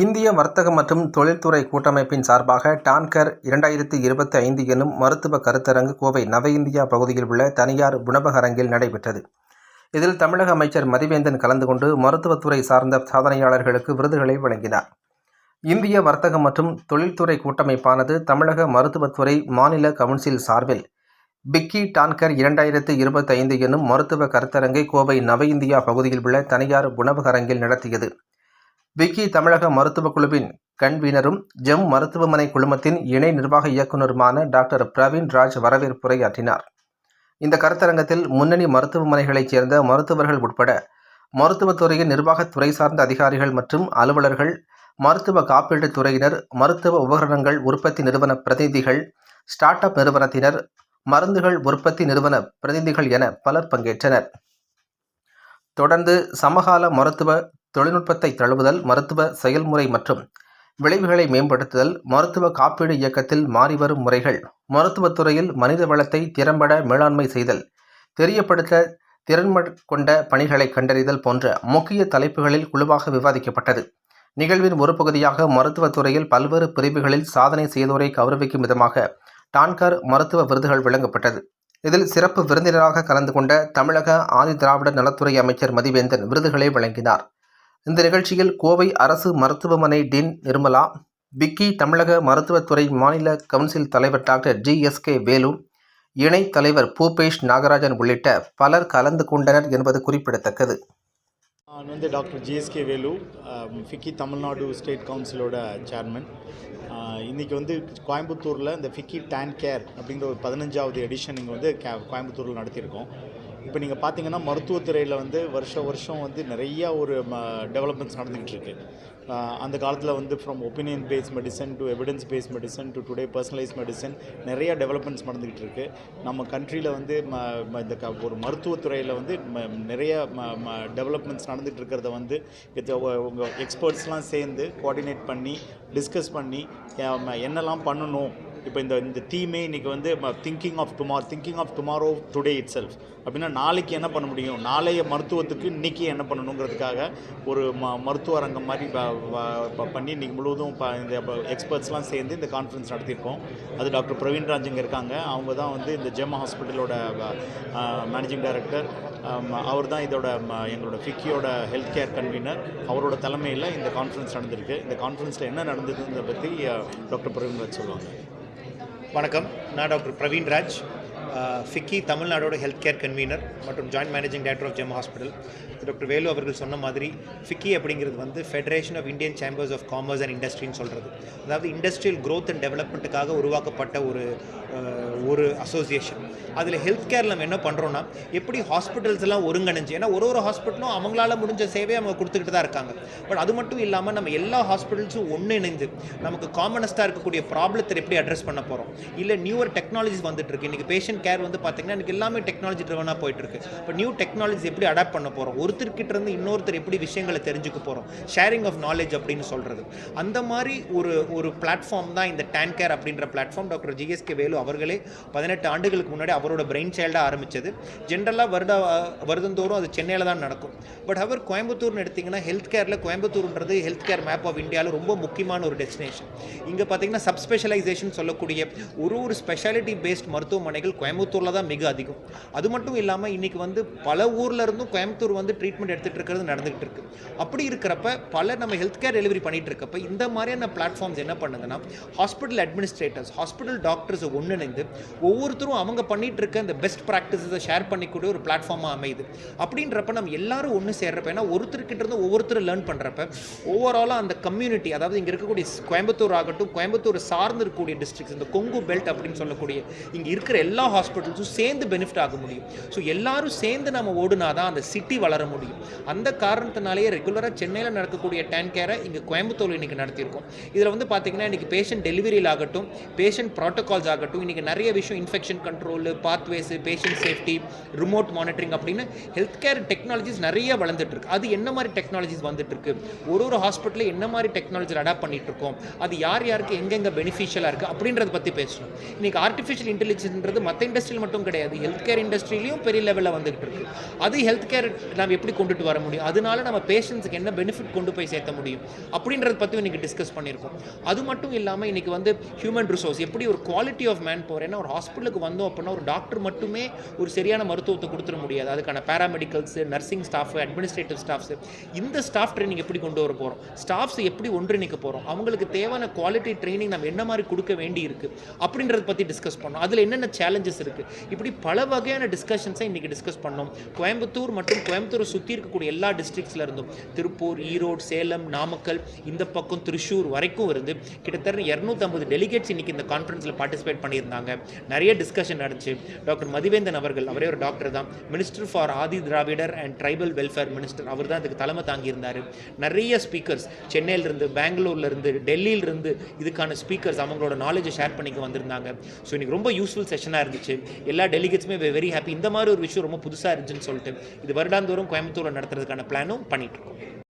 இந்திய வர்த்தக மற்றும் தொழில்துறை கூட்டமைப்பின் சார்பாக டான்கர் இரண்டாயிரத்து இருபத்தி ஐந்து எனும் மருத்துவ கருத்தரங்கு கோவை நவ இந்தியா பகுதியில் உள்ள தனியார் உணவகரங்கில் நடைபெற்றது. இதில் தமிழக அமைச்சர் மதிவேந்தன் கலந்து கொண்டு மருத்துவத்துறை சார்ந்த சாதனையாளர்களுக்கு விருதுகளை வழங்கினார். இந்திய வர்த்தக மற்றும் தொழில்துறை கூட்டமைப்பானது தமிழக மருத்துவத்துறை மாநில கவுன்சில் சார்பில் பிக்கி டான்கர் இரண்டாயிரத்து இருபத்தி ஐந்து எனும் மருத்துவ கருத்தரங்கை கோவை நவ இந்தியா பகுதியில் உள்ள தனியார் உணவகரங்கில் நடத்தியது. விக்கி தமிழக மருத்துவக் குழுவின் கன்வீனரும் ஜெம் மருத்துவமனை குழுமத்தின் இணை நிர்வாக இயக்குநருமான டாக்டர் பிரவீன் ராஜ் வரவேற்புரையாற்றினார் இந்த கருத்தரங்கத்தில் முன்னணி மருத்துவமனைகளைச் சேர்ந்த மருத்துவர்கள் உட்பட மருத்துவத்துறையின் நிர்வாகத்துறை சார்ந்த அதிகாரிகள் மற்றும் அலுவலர்கள் மருத்துவ காப்பீட்டுத் துறையினர் மருத்துவ உபகரணங்கள் உற்பத்தி நிறுவன பிரதிநிதிகள் ஸ்டார்ட் அப் நிறுவனத்தினர் மருந்துகள் உற்பத்தி நிறுவன பிரதிநிதிகள் என பலர் பங்கேற்றனர். தொடர்ந்து சமகால மருத்துவ தொழில்நுட்பத்தை தழுவுதல் மருத்துவ செயல்முறை மற்றும் விளைவுகளை மேம்படுத்துதல் மருத்துவ காப்பீடு இயக்கத்தில் மாறிவரும் முறைகள் மருத்துவத்துறையில் மனித வளத்தை திறம்பட மேலாண்மை செய்தல் தெரியப்படுத்த திறன்ம கொண்ட பணிகளை கண்டறிதல் போன்ற முக்கிய தலைப்புகளில் குழுவாக விவாதிக்கப்பட்டது. நிகழ்வின் ஒரு பகுதியாக மருத்துவத்துறையில் பல்வேறு பிரிவுகளில் சாதனை செய்தோரை கௌரவிக்கும் விதமாக டான்கர் மருத்துவ விருதுகள் வழங்கப்பட்டது. இதில் சிறப்பு விருந்தினராக கலந்து கொண்ட தமிழக ஆதி திராவிடர் நலத்துறை அமைச்சர் மதிவேந்தன் விருதுகளை வழங்கினார். இந்த நிகழ்ச்சியில் கோவை அரசு மருத்துவமனை டின் நிர்மலா பிக்கி தமிழக மருத்துவத்துறை மாநில கவுன்சில் தலைவர் doctor G S K Velu இணைத் தலைவர் பூபேஷ் நாகராஜன் உள்ளிட்ட பலர் கலந்து கொண்டனர் என்பது குறிப்பிடத்தக்கது. நான் வந்து doctor GSK Velu FICCI Tamil Nadu state கவுன்சிலோட chairman. இன்றைக்கி வந்து கோயம்புத்தூரில் இந்த ஃபிக்கி டேன் கேர் அப்படிங்கிற ஒரு பதினஞ்சாவது எடிஷன் இங்கே வந்து கே கோயம்புத்தூரில் நடத்தியிருக்கோம். இப்போ நீங்கள் பார்த்தீங்கன்னா மருத்துவத்துறையில் வந்து வருஷ வருஷம் வந்து நிறையா ஒரு ம டெவலப்மெண்ட்ஸ் நடந்துக்கிட்டு இருக்கு அந்த காலத்தில் வந்து from opinion base medicine to evidence base medicine to today personalise medicine நிறையா டெவலப்மெண்ட்ஸ் நடந்துக்கிட்டு இருக்கு நம்ம கண்ட்ரியில் வந்து ம இந்த க ஒரு மருத்துவத்துறையில் வந்து ம- நிறைய டெவலப்மெண்ட்ஸ் நடந்துகிட்டு இருக்கிறத வந்து உங்கள் எக்ஸ்பர்ட்ஸ்லாம் சேர்ந்து கோஆர்டினேட் பண்ணி டிஸ்கஸ் பண்ணி என்னெல்லாம் பண்ணணும் இப்போ இந்த இந்த தீமே இன்றைக்கி வந்து thinking of tomorrow thinking of tomorrow today itself அப்படின்னா நாளைக்கு என்ன பண்ண முடியும்? நாளைய மருத்துவத்துக்கு இன்றைக்கி என்ன பண்ணணுங்கிறதுக்காக ஒரு ம மருத்துவ அரங்கம் மாதிரி பண்ணி இன்றைக்கி முழுவதும் இப்போ இந்த எக்ஸ்பர்ட்ஸ்லாம் சேர்ந்து இந்த கான்ஃபரன்ஸ் நடத்தியிருக்கோம். அது டாக்டர் பிரவீன் ராஜ் இருக்காங்க. அவங்க தான் வந்து இந்த ஜெம் ஹாஸ்பிட்டலோட மேனேஜிங் டைரக்டர் அவர் தான் இதோட ம- எங்களோட ஃபிக்கியோட ஹெல்த் கேர் கன்வீனர் அவரோட தலைமையில் இந்த கான்ஃபரன்ஸ் நடந்திருக்கு. இந்த கான்ஃபரன்ஸில் என்ன நடந்ததுன்றதை பற்றி டாக்டர் பிரவீன் ராஜ் சொல்லுவாங்க. வணக்கம். நான் டாக்டர் பிரவீன் ராஜ் ஃபிக்கி தமிழ்நாடோட ஹெல்த் கேர் கன்வீனர் மற்றும் joint managing director of GEM hospital doctor Velu அவர்கள் சொன்ன மாதிரி ஃபிக்கி அப்படிங்கிறது வந்து federation of Indian chambers of commerce and இண்டஸ்ட்ரின்னு சொல்கிறது அதாவது இண்டஸ்ட்ரியல் க்ரோத் அண்ட் டெவலப்மெண்ட்டுக்காக உருவாக்கப்பட்ட ஒரு ஒரு அசோசியேஷன் அதில் ஹெல்த் கேரில் நம்ம என்ன பண்ணுறோன்னா எப்படி ஹாஸ்பிட்டல்ஸ் எல்லாம் ஒருங்கிணைஞ்சு ஏன்னா ஒரு ஒரு ஹாஸ்பிட்டலும் அவங்களால முடிஞ்ச சேவையை அவங்க கொடுத்துக்கிட்டு தான் இருக்காங்க. பட் அது மட்டும் இல்லாமல் நம்ம எல்லா ஹாஸ்பிட்டல்ஸும் ஒன்று இணைந்து நமக்கு காமனஸ்ட்டாக இருக்கக்கூடிய ப்ராப்ளத்தை எப்படி அட்ரஸ் பண்ண போகிறோம் இல்லை நியூவர் டெக்னாலஜிஸ் வந்துட்டு இருக்கு. இன்றைக்கி பேஷண்ட் கேர் வந்து பார்த்தீங்கன்னா எனக்கு எல்லாமே டெக்னாலஜி ட்ரிவனாக போயிட்டு இருக்கு இப்போ நியூ டெக்னாலஜி எப்படி அடாப்ட் பண்ண போகிறோம் ஒருத்தர்கிட்ட இருந்து இன்னொருத்தர் எப்படி விஷயங்களை தெரிஞ்சுக்க போகிறோம் ஷேரிங் ஆஃப் நாலேஜ் அப்படின்னு சொல்கிறது அந்த மாதிரி ஒரு ஒரு பிளாட்ஃபார்ம் தான் இந்த டேன் கேர் அப்படின்ற பிளாட்ஃபார்ம் டாக்டர் ஜிஎஸ்கே வேலு அவர்களே பதினெட்டு ஆண்டுகளுக்கு முன்னாடி அவரோட பிரெயின் சைல்டாக ஆரம்பிச்சது. ஜென்ரலாக வருட வருடந்தோறும் அது சென்னையில் தான் நடக்கும். பட் அவர் கோயம்புத்தூர்னு எடுத்திங்கன்னா ஹெல்த் கேரில் கோயம்புத்தூர்ன்றது ஹெல்த் கேர் மேப் ஆஃப் இந்தியாவில் ரொம்ப முக்கியமான ஒரு டெஸ்டினேஷன் இங்கே பார்த்தீங்கன்னா சப் ஸ்பெஷலைசேஷன் சொல்லக்கூடிய ஒரு ஒரு ஸ்பெஷாலிட்டி பேஸ்ட் மருத்துவமனைகள் கோயம்புத்தூரில் தான் மிக அதிகம். அது மட்டும் இல்லாமல் இன்றைக்கி வந்து பல ஊரில் இருந்தும் கோயம்புத்தூர் வந்து ட்ரீட்மெண்ட் எடுத்துகிட்டு இருக்கிறது நடந்துகிட்டு இருக்கு. அப்படி இருக்கிறப்ப பல நம்ம ஹெல்த் கேர் டெலிவரி பண்ணிட்டு இருக்கப்ப இந்த மாதிரியான பிளாட்ஃபார்ம்ஸ் என்ன பண்ணுதுன்னா ஹாஸ்பிட்டல் அட்மினிஸ்ட்ரேட்டர்ஸ் ஹாஸ்பிட்டல் டாக்டர்ஸை ஒன்றிணைந்து ஒவ்வொருத்தரும் அவங்க பண்ணிட்டு இருக்க இந்த பெஸ்ட் ப்ராக்டிஸஸை ஷேர் பண்ணிக்கூடிய ஒரு பிளாட்ஃபார்மாக அமையுது. அப்படின்றப்ப நம்ம எல்லாரும் ஒன்று சேர்றப்ப ஏன்னா ஒருத்தர்கிட்ட இருந்து ஒவ்வொருத்தர் லேர்ன் பண்ணுறப்ப ஓவராலாக அந்த கம்யூனிட்டி அதாவது இங்கே இருக்கக்கூடிய கோயம்புத்தூர் ஆகட்டும் கோயம்புத்தூர் சார்ந்து இருக்கக்கூடிய டிஸ்ட்ரிக்ஸ் இந்த கொங்கு பெல்ட் அப்படின்னு சொல்லக்கூடிய இங்கே இருக்கிற எல்லா ஹாஸ்பிட்டல்ஸும் சேர்ந்து பெனிஃபிட் ஆக முடியும். ஸோ எல்லாரும் சேர்ந்து நம்ம ஓடுனா தான் அந்த சிட்டி வளர முடியும். அந்த காரணத்தினாலேயே ரெகுலராக சென்னையில் நடக்கக்கூடிய டேன் கேரை இங்கே கோயம்புத்தூர் இன்றைக்கி நடத்தியிருக்கோம். இதில் வந்து பார்த்தீங்கன்னா இன்றைக்கி பேஷண்ட் டெலிவரியில் ஆகட்டும் பேஷண்ட் ப்ரோட்டோகால்ஸ் ஆகட்டும் இன்றைக்கி நிறைய விஷயம் infection control pathways patient safety remote monitoring அப்படின்னு ஹெல்த் கேர் டெக்னாலஜிஸ் நிறைய வளர்ந்துட்டுருக்கு அது என்ன மாதிரி டெக்னாலஜிஸ் வந்துட்டுருக்கு ஒரு ஒரு ஹாஸ்பிட்டலில் என்ன மாதிரி டெக்னாலஜி அடாப்ட் பண்ணிட்டு இருக்கோம்? அது யார் யாருக்கு எங்கெங்க பெனிஃபிஷியலாக இருக்குது அப்படின்றத பற்றி பேசணும். இன்னைக்கு ஆர்டிஃபிஷியல் இன்டெலிஜென்ஸ்ன்றது மற்ற மற்ற இண்டஸ்ட்ரியில் மட்டும் கிடையாது. ஹெல்த் கேர் இண்டஸ்ட்ரியிலையும் பெரிய லெவலில் வந்துகிட்டு இருக்கு. அது ஹெல்த் கேர் நம்ம எப்படி கொண்டுட்டு வர முடியும்? அதனால நம்ம பேஷண்ட்ஸுக்கு என்ன பெனிஃபிட் கொண்டு போய் சேர்த்த முடியும்? அப்படின்றத பற்றி இன்னைக்கு டிஸ்கஸ் பண்ணியிருக்கோம். அது மட்டும் இல்லாமல் இன்னைக்கு வந்து ஹியூமன் ரிசோர்ஸ் எப்படி ஒரு குவாலிட்டி ஆஃப் மேன் பவர் ஏன்னா ஒரு ஹாஸ்பிட்டலுக்கு வந்தோம் அப்படின்னா ஒரு டாக்டர் மட்டுமே ஒரு சரியான மருத்துவத்தை கொடுத்துட முடியாது. அதுக்கான paramedicals nursing staff administrative staffs இந்த ஸ்டாஃப் ட்ரைனிங் எப்படி கொண்டு வர போகிறோம் ஸ்டாஃப்ஸ் எப்படி ஒன்றிணைக்க போகிறோம் அவங்களுக்கு தேவையான குவாலிட்டி ட்ரைனிங் நம்ம என்ன மாதிரி கொடுக்க வேண்டி இருக்கு அப்படின்றத பற்றி டிஸ்கஸ் பண்ணோம். அதில் என்னென்ன சேலஞ்சஸ் இருக்குது இப்படி பல வகையான டிஸ்கஷன்ஸை இன்றைக்கி டிஸ்கஸ் பண்ணோம். கோயம்புத்தூர் மற்றும் கோயம்புத்தூரை சுற்றி இருக்கக்கூடிய எல்லா டிஸ்ட்ரிக்ஸ்ல இருந்தும் திருப்பூர் ஈரோடு சேலம் நாமக்கல் இந்த பக்கம் திருச்சூர் வரைக்கும் இருந்து கிட்டத்தட்ட இரநூத்தம்பது டெலிகேட்ஸ் இன்னைக்கு இந்த கான்ஃபரன்ஸில் பார்ட்டிசிபேட் பண்ணியிருந்தாங்க. நிறைய டிஸ்கஷன் நடந்துச்சு. டாக்டர் மதிவேந்தன் அவர்கள் அவரே ஒரு டாக்டர் தான். Minister for Adi Dravidar and tribal welfare minister அவர் தான் இதுக்கு தலைமை தாங்கியிருந்தார். நிறைய ஸ்பீக்கர்ஸ் சென்னையிலிருந்து பெங்களூர்லேருந்து டெல்லியிலிருந்து இதுக்கான ஸ்பீக்கர்ஸ் அவங்களோட நாலேஜை ஷேர் பண்ணிக்க வந்திருந்தாங்க. ஸோ இன்றைக்கி ரொம்ப யூஸ்ஃபுல் செஷனாக இருந்துச்சு எல்லா டெலிகேட்ஸுமே வெரி ஹாப்பி இந்த மாதிரி ஒரு விஷயம் ரொம்ப புதுசாக இருந்துச்சுன்னு சொல்லிட்டு இது வருடாந்தோறும் கோயம்புத்தூரில் நடத்துறதுக்கான பிளானும் பண்ணிகிட்டு இருக்கோம்.